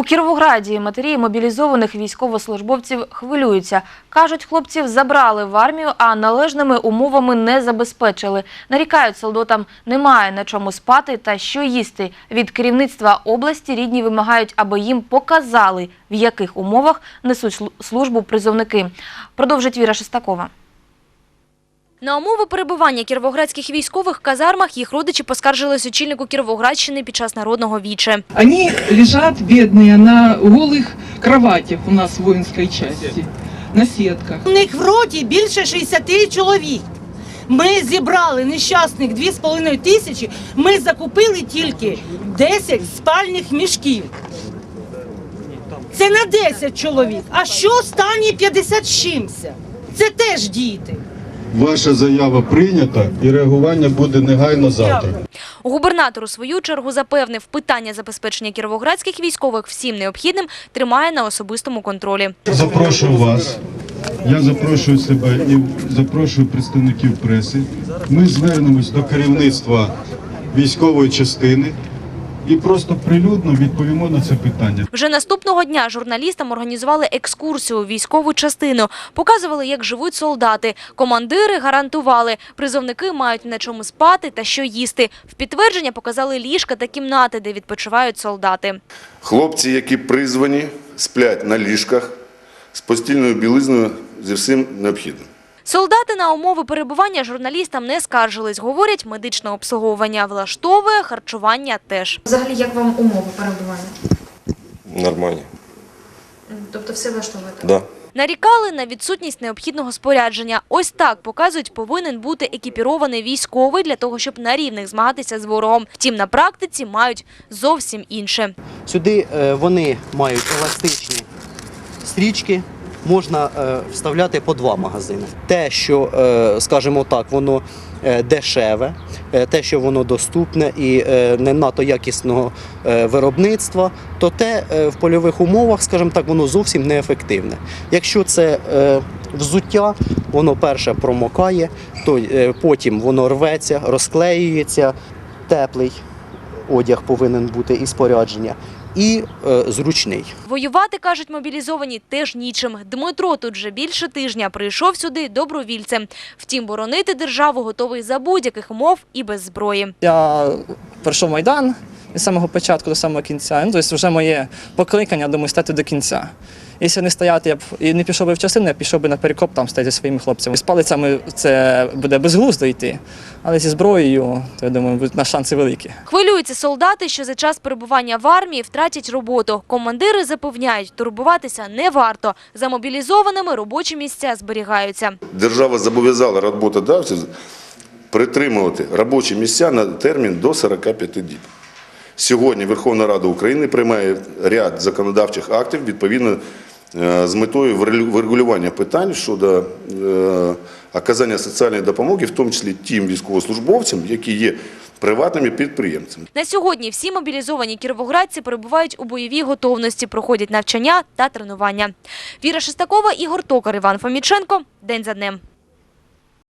У Кіровограді матері мобілізованих військовослужбовців хвилюються. Кажуть, хлопців забрали в армію, а належними умовами не забезпечили. Нарікають, солдатам немає на чому спати та що їсти. Від керівництва області рідні вимагають, аби їм показали, в яких умовах несуть службу призовники. Продовжить Віра Шестакова. На умови перебування кіровоградських військових в казармах їх родичі поскаржились очільнику Кіровоградщини під час народного віче. Они лежат бедные на голых кроватях у нас в воинской части, на сетках. У них в роті більше 60 чоловік. Ми зібрали нещасних 2,5 тисячі. Ми закупили тільки 10 спальних мішків. Це на 10 чоловік. А що останні 50 з чимся? Це теж діти. Ваша заява прийнята і реагування буде негайно завтра. Губернатор у свою чергу запевнив, питання забезпечення кіровоградських військових всім необхідним тримає на особистому контролі. Запрошую вас. Я запрошую себе і запрошую представників преси. Ми звернемось до керівництва військової частини і просто прилюдно відповімо на це питання. Вже наступного дня журналістам організували екскурсію у військову частину. Показували, як живуть солдати. Командири гарантували, призовники мають на чому спати та що їсти. В підтвердження показали ліжка та кімнати, де відпочивають солдати. Хлопці, які призвані, сплять на ліжках з постільною білизною зі всім необхідним. Солдати на умови перебування журналістам не скаржились. Говорять, медичне обслуговування влаштовує, харчування теж. Взагалі, як вам умови перебування? Нормально. Тобто все влаштовує? Да. Нарікали на відсутність необхідного спорядження. Ось так, показують, повинен бути екіпірований військовий для того, щоб на рівних змагатися з ворогом. Втім, на практиці мають зовсім інше. Сюди е, вони мають еластичні стрічки, можна е, вставляти по два магазини. Те, що, е, скажімо так, воно е, дешеве, те, що воно доступне і не надто якісного виробництва, то те в польових умовах, скажімо так, воно зовсім неефективне. Якщо це взуття, воно перше промокає, то потім воно рветься, розклеюється, теплий одяг повинен бути і спорядження, і е, зручний. Воювати, кажуть мобілізовані, теж нічим. Дмитро тут вже більше тижня прийшов сюди добровільцем. Втім, боронити державу готовий за будь-яких умов і без зброї. Я пройшов Майдан від самого початку до самого кінця. Ну, тобто вже моє покликання, думаю, стати до кінця. Якщо не стояти, я б і не пішов би в частину, я пішов би на перекоп там стати зі своїми хлопцями. З палицями це буде безглуздо йти, але зі зброєю, то я думаю, на шанси великі. Хвилюються солдати, що за час перебування в армії втратять роботу. Командири запевняють, турбуватися не варто. За мобілізованими робочі місця зберігаються. Держава зобов'язала роботодавців притримувати робочі місця на термін до 45 діб. Сьогодні Верховна Рада України приймає ряд законодавчих актів відповідно е, з метою врегулю- врегулювання питань щодо е, оказання соціальної допомоги, в тому числі тим військовослужбовцям, які є приватними підприємцями. На сьогодні всі мобілізовані кіровоградці перебувають у бойовій готовності, проходять навчання та тренування. Віра Шестакова, Ігор Токар, Іван Фоміченко. День за днем.